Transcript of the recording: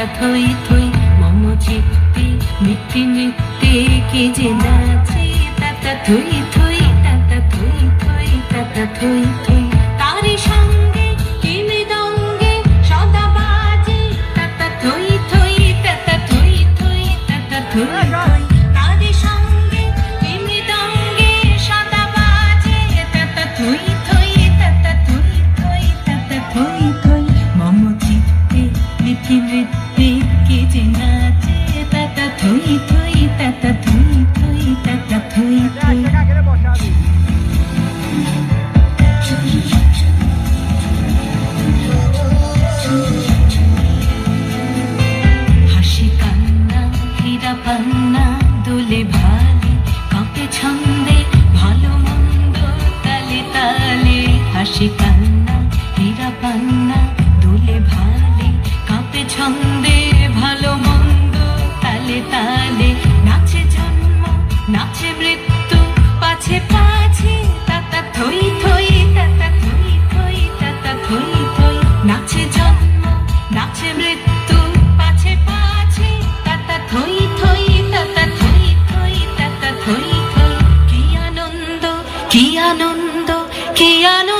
ব্যথই তুই মম চিত্তে নিত্যি নিত্যে কি যে নাচে তাতা থুই থুই তাতা থুই থুই তাতা থুই থুই কি আনন্দ কি আনন্দ